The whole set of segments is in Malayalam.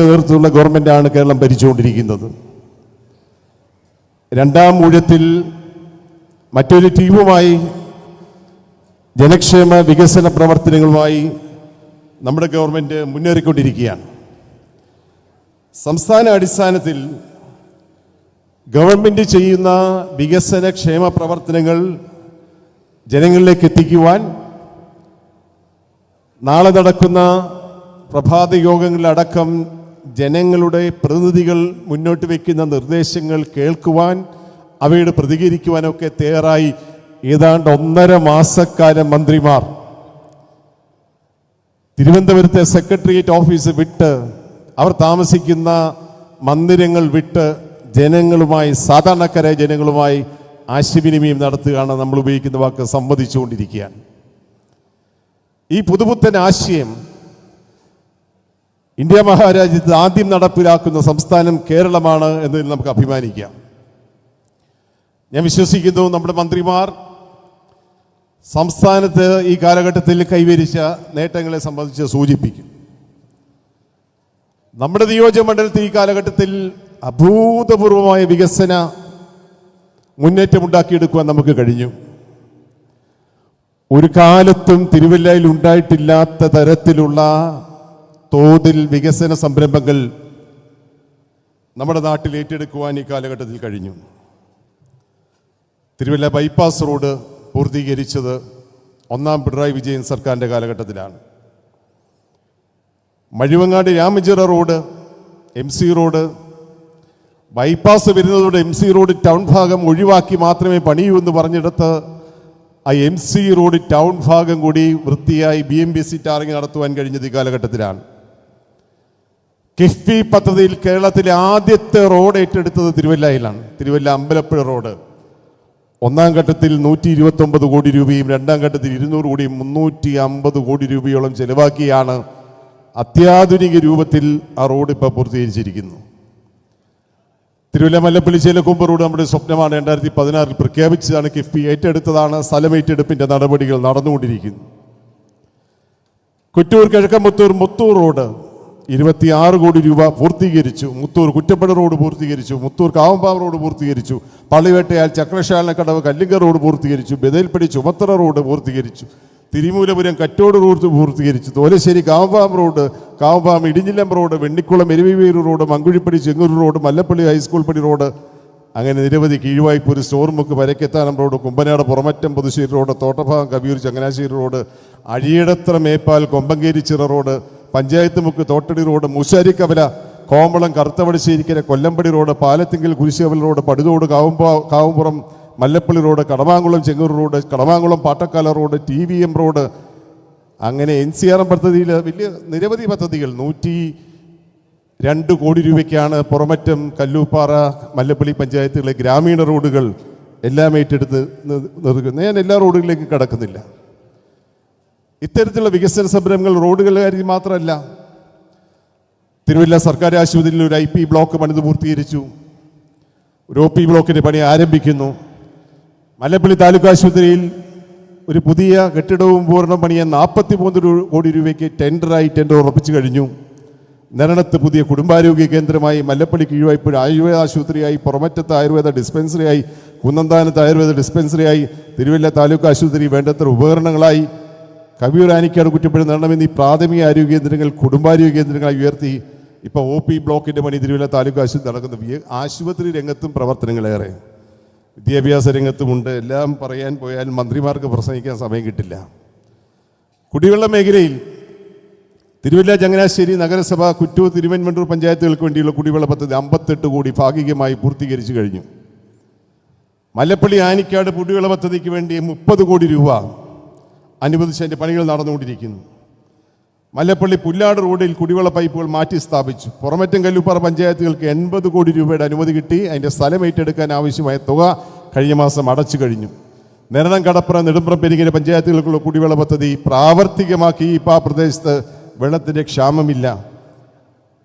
നേതൃത്വമുള്ള ഗവൺമെന്റാണ് കേരളം ഭരിച്ചുകൊണ്ടിരിക്കുന്നത്. രണ്ടാം ഊഴത്തിൽ മറ്റൊരു ടീമുമായി ജനക്ഷേമ വികസന പ്രവർത്തനങ്ങളുമായി നമ്മുടെ ഗവൺമെന്റ് മുന്നേറിക്കൊണ്ടിരിക്കുകയാണ്. സംസ്ഥാന അടിസ്ഥാനത്തിൽ ഗവൺമെന്റ് ചെയ്യുന്ന വികസന ക്ഷേമ പ്രവർത്തനങ്ങൾ ജനങ്ങളിലേക്ക് എത്തിക്കുവാൻ നാളെ നടക്കുന്ന പ്രഭാത യോഗങ്ങളിലടക്കം ജനങ്ങളുടെ പ്രതിനിധികൾ മുന്നോട്ട് വയ്ക്കുന്ന നിർദ്ദേശങ്ങൾ കേൾക്കുവാൻ അവയോട് പ്രതികരിക്കുവാനൊക്കെ തയ്യാറായി. ഏതാണ്ട് ഒന്നര മാസക്കാലം മന്ത്രിമാർ. തിരുവനന്തപുരത്തെ സെക്രട്ടേറിയറ്റ് ഓഫീസ് വിട്ട് അവർ താമസിക്കുന്ന മന്ദിരങ്ങൾ വിട്ട് ജനങ്ങളുമായി സാധാരണക്കാരായ ജനങ്ങളുമായി ആശയവിനിമയം നടത്തുകയാണ് നമ്മൾ ഉപയോഗിക്കുന്ന വാക്ക് സംവദിച്ചുകൊണ്ടിരിക്കുകയാണ് ഈ പുതുപുത്തൻ ആശയം ഇന്ത്യ മഹാരാജ്യത്ത് ആദ്യം നടപ്പിലാക്കുന്ന സംസ്ഥാനം കേരളമാണ് എന്നതിൽ നമുക്ക് അഭിമാനിക്കാം. ഞാൻ വിശ്വസിക്കുന്നു നമ്മുടെ മന്ത്രിമാർ സംസ്ഥാനത്ത് ഈ കാലഘട്ടത്തിൽ കൈവരിച്ച നേട്ടങ്ങളെ സംബന്ധിച്ച് സൂചിപ്പിക്കും. നമ്മുടെ നിയോജകമണ്ഡലത്തിൽ ഈ കാലഘട്ടത്തിൽ അഭൂതപൂർവമായ വികസന മുന്നേറ്റം ഉണ്ടാക്കിയെടുക്കുവാൻ നമുക്ക് കഴിഞ്ഞു. ഒരു കാലത്തും തിരുവല്ലയിൽ ഉണ്ടായിട്ടില്ലാത്ത തരത്തിലുള്ള തോതിൽ വികസന സംരംഭങ്ങൾ നമ്മുടെ നാട്ടിൽ ഏറ്റെടുക്കുവാൻ ഈ കാലഘട്ടത്തിൽ കഴിഞ്ഞു. തിരുവല്ല ബൈപ്പാസ് റോഡ് പൂർത്തീകരിച്ചത് ഒന്നാം പിണറായി വിജയൻ സർക്കാരിന്റെ കാലഘട്ടത്തിലാണ്. Mazhuvangad Ramachira road M C road bypass വരുന്നതോടെ എം സി റോഡ് ടൗൺ ഭാഗം ഒഴിവാക്കി മാത്രമേ പണിയൂ എന്ന് പറഞ്ഞിടത്ത് ആ എം സി റോഡ് ടൗൺ ഭാഗം കൂടി വൃത്തിയായി B M B C tarring നടത്തുവാൻ കഴിഞ്ഞത് ഈ കാലഘട്ടത്തിലാണ്. കിഫ്ബി പദ്ധതിയിൽ കേരളത്തിലെ ആദ്യത്തെ റോഡ് ഏറ്റെടുത്തത് തിരുവല്ലയിലാണ്. തിരുവല്ല അമ്പലപ്പുഴ റോഡ്. ഒന്നാം ഘട്ടത്തിൽ നൂറ്റി ഇരുപത്തൊമ്പത് കോടി രൂപയും രണ്ടാം ഘട്ടത്തിൽ ഇരുന്നൂറ് കോടിയും മുന്നൂറ്റി അമ്പത് കോടി രൂപയോളം ചെലവാക്കിയാണ് അത്യാധുനിക രൂപത്തിൽ ആ റോഡ് ഇപ്പോൾ പൂർത്തീകരിച്ചിരിക്കുന്നു. തിരുവല്ല മല്ലപ്പള്ളി ചേലക്കൊമ്പ് റോഡ് നമ്മുടെ സ്വപ്നമാണ്. രണ്ടായിരത്തി പതിനാറിൽ പ്രഖ്യാപിച്ചതാണ് കിഫ്ബി ഏറ്റെടുത്തതാണ്. സ്ഥലം ഏറ്റെടുപ്പിന്റെ നടപടികൾ നടന്നുകൊണ്ടിരിക്കുന്നു. കുറ്റൂർ കിഴക്കമ്പത്തൂർ മുത്തൂർ റോഡ്. ഇരുപത്തിയാറ് കോടി രൂപ പൂർത്തീകരിച്ചു. മുത്തൂർ കുറ്റപ്പട റോഡ് പൂർത്തീകരിച്ചു. മുത്തൂർ കാവമ്പാവ് റോഡ് പൂർത്തീകരിച്ചു. പള്ളിവേട്ടയാൽ ചക്രശാലക്കടവ് കല്ലിങ്കർ റോഡ് പൂർത്തീകരിച്ചു. ബദൽപ്പടി ചുമത്തറ റോഡ് പൂർത്തീകരിച്ചു. തിരുമൂലപുരം കറ്റോട് റോഡ് പൂർത്തീകരിച്ചു. Tholassery Kavambam road Kavambam Idinjillam road Vennikulam Eruviveru road Mankuzhippadi Chengoor road Mallappally high school പടി റോഡ് അങ്ങനെ നിരവധി Keezhvaipur സ്റ്റോർമുക്ക് Parakkathanam road Kumbanad Puramattom Puthussery road Thottabhagam Kaviyoor Changanassery road Azhiyidathra Meppal Kombankerichira road panchayat മുക്ക് Thottadi road Moosarikavala Kombalam Karuthavadasserikkara Kollampadi road Palathinkal Kurisukavala road Paduthodu Kavumba Kavumpuram Mallappally road Kadamankulam Chengoor road Kadamankulam Pattakkala road T V M road. അങ്ങനെ എൻ സി ആർ എം പദ്ധതിയിൽ വലിയ നിരവധി പദ്ധതികൾ. നൂറ്റി രണ്ട് കോടി രൂപയ്ക്കാണ് പുറമറ്റം കല്ലൂപ്പാറ മല്ലപ്പള്ളി പഞ്ചായത്തുകളിലെ ഗ്രാമീണ റോഡുകൾ എല്ലാം ഏറ്റെടുത്ത് നിർക്കുന്നത് ഞാൻ എല്ലാ റോഡുകളിലേക്കും കടക്കുന്നില്ല. ഇത്തരത്തിലുള്ള വികസന സംരംഭങ്ങൾ റോഡുകളുടെ കാര്യം മാത്രമല്ല തിരുവല്ല സർക്കാർ ആശുപത്രിയിൽ ഒരു ഐ പി ബ്ലോക്ക് പണിത് പൂർത്തീകരിച്ചു. ഒരു ഒ പി ബ്ലോക്കിന്റെ പണി ആരംഭിക്കുന്നു. മലപ്പള്ളി താലൂക്ക് ആശുപത്രിയിൽ ഒരു പുതിയ കെട്ടിടവും പൂർണം പണിയാൻ നാൽപ്പത്തി മൂന്ന് കോടി രൂപയ്ക്ക് ടെൻഡറായി ടെൻഡർ ഉറപ്പിച്ചു കഴിഞ്ഞു. നിരണത്ത് പുതിയ കുടുംബാരോഗ്യ കേന്ദ്രമായി മല്ലപ്പള്ളി കീഴ്വായ്പുഴ ആയുർവേദ ആശുപത്രിയായി പുറമറ്റത്ത് ആയുർവേദ ഡിസ്പെൻസറിയായി കുന്നന്താനത്ത് ആയുർവേദ ഡിസ്പെൻസറിയായി തിരുവല്ല താലൂക്ക് ആശുപത്രി വേണ്ടത്ര ഉപകരണങ്ങളായി കവിയൂർ ആനിക്കാട് കുറ്റപ്പുഴ നരണം ഈ പ്രാഥമിക ആരോഗ്യ കേന്ദ്രങ്ങൾ കുടുംബാരോഗ്യ കേന്ദ്രങ്ങളായി ഉയർത്തി ഇപ്പോൾ ഒ പി ബ്ലോക്കിന്റെ പണി തിരുവല്ല താലൂക്ക് ആശുപത്രി നടക്കുന്ന. ആശുപത്രി രംഗത്തും പ്രവർത്തനങ്ങളേറെ. വിദ്യാഭ്യാസ രംഗത്തുമുണ്ട്. എല്ലാം പറയാൻ പോയാൽ മന്ത്രിമാർക്ക് പ്രസംഗിക്കാൻ സമയം കിട്ടില്ല. കുടിവെള്ള മേഖലയിൽ തിരുവല്ല ചങ്ങനാശ്ശേരി നഗരസഭ കുറ്റൂർ തിരുവനന്തപുരം പഞ്ചായത്തുകൾക്ക് വേണ്ടിയുള്ള കുടിവെള്ള പദ്ധതി അമ്പത്തെട്ട് കോടി ഭാഗികമായി പൂർത്തീകരിച്ചു കഴിഞ്ഞു. മല്ലപ്പള്ളി ആനിക്കാട് കുടിവെള്ള പദ്ധതിക്ക് വേണ്ടി മുപ്പത് കോടി രൂപ അനുവദിച്ചതിന്റെ പണികൾ നടന്നുകൊണ്ടിരിക്കുന്നു. മല്ലപ്പള്ളി പുല്ലാട് റോഡിൽ കുടിവെള്ള പൈപ്പുകൾ മാറ്റി സ്ഥാപിച്ചു. പുറമറ്റം കല്ലുപ്പാറ പഞ്ചായത്തുകൾക്ക് എൺപത് കോടി രൂപയുടെ അനുമതി കിട്ടി. അതിന്റെ സ്ഥലം ഏറ്റെടുക്കാൻ ആവശ്യമായ തുക കഴിഞ്ഞ മാസം അടച്ചു കഴിഞ്ഞു. നിരണം കടപ്പുറ നെടുമ്പ്രം പെരുകിയ പഞ്ചായത്തുകൾക്കുള്ള കുടിവെള്ള പദ്ധതി പ്രാവർത്തികമാക്കി. ഇപ്പോൾ ആ പ്രദേശത്ത് വെള്ളത്തിന്റെ ക്ഷാമമില്ല.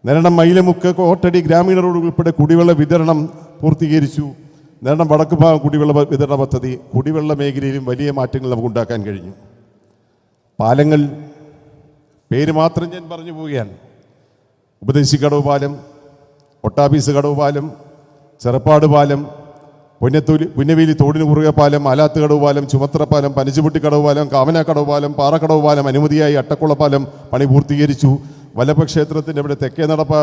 നിരണം മൈലമുക്ക് കോട്ടടി ഗ്രാമീണ റോഡ് ഉൾപ്പെടെ കുടിവെള്ള വിതരണം പൂർത്തീകരിച്ചു. നിരണം വടക്കുഭാഗം കുടിവെള്ള വിതരണ പദ്ധതി കുടിവെള്ള മേഖലയിലും വലിയ മാറ്റങ്ങൾ നമുക്ക് ഉണ്ടാക്കാൻ കഴിഞ്ഞു. പാലങ്ങൾ. പേര് മാത്രം ഞാൻ പറഞ്ഞു പോവുകയാണ്. ഉപദേശി കടവ് പാലം ഒട്ടാഫീസ് കടവ് പാലം ചെറുപ്പാട് പാലം പുന്നത്തൂലി പുന്നവേലി തോടിന് കുറുകെ പാലം ആലാത്ത് കടവ് പാലം ചുമത്ര പാലം പനച്ചുപുട്ടി കടവ് പാലം കാമന കടവ് പാലം പാറക്കടവ് പാലം അനുമതിയായി അട്ടക്കുള പാലം പണി പൂർത്തീകരിച്ചു. വല്ലഭ ക്ഷേത്രത്തിന്റെ ഇവിടെ തെക്കേ നടപ്പ